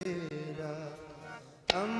तेरा हम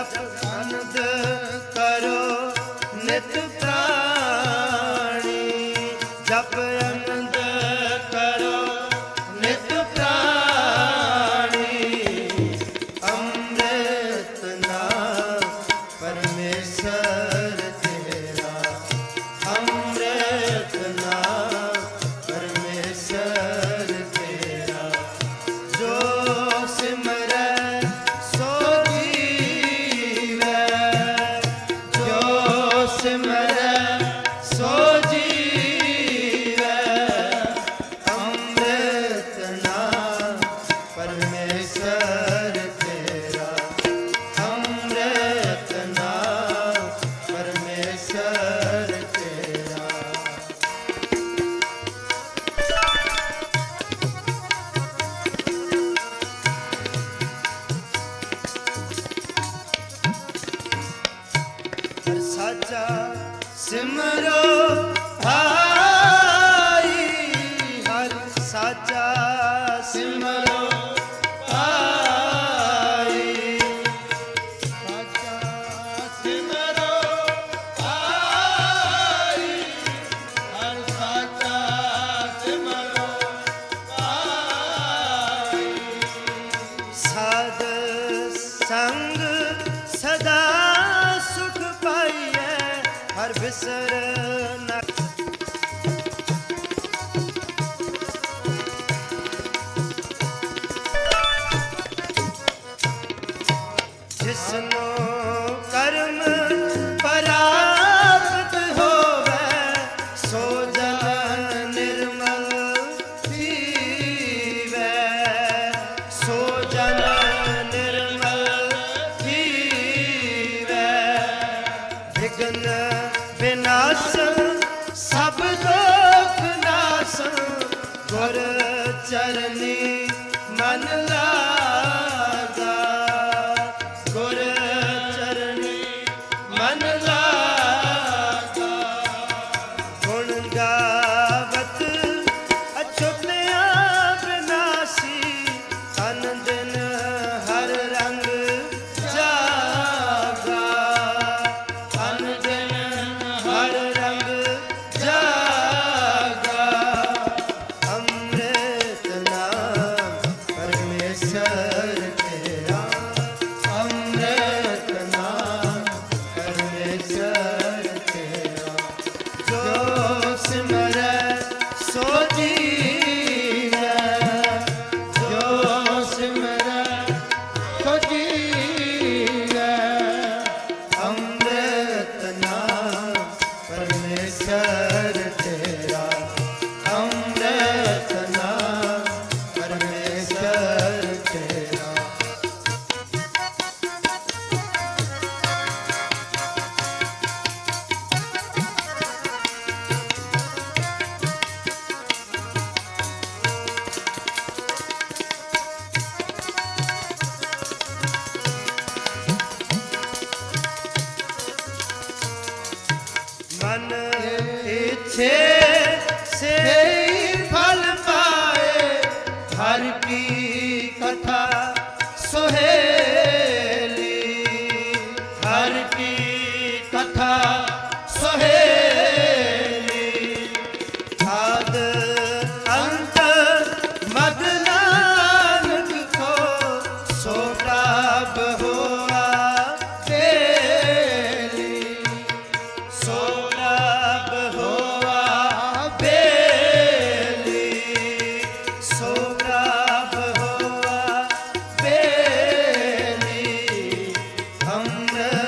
up. ਸਾਚਾ ਸਿਮਰੋ ਭਾਈ, ਹਰ ਸਾਚਾ ਸਿਮਰੋ ਭਾਈ। ਸਾਚਾ ਸਿਮਰੋ ਭਾਈ, ਹਰ ਸਾਚਾ ਸਿਮਰੋ ਭਾਈ। ਸਾਧ ਸੰਗ ਜਿਸਨੂੰ ਚਰਨ ਮਨ ਲਾ Thunder.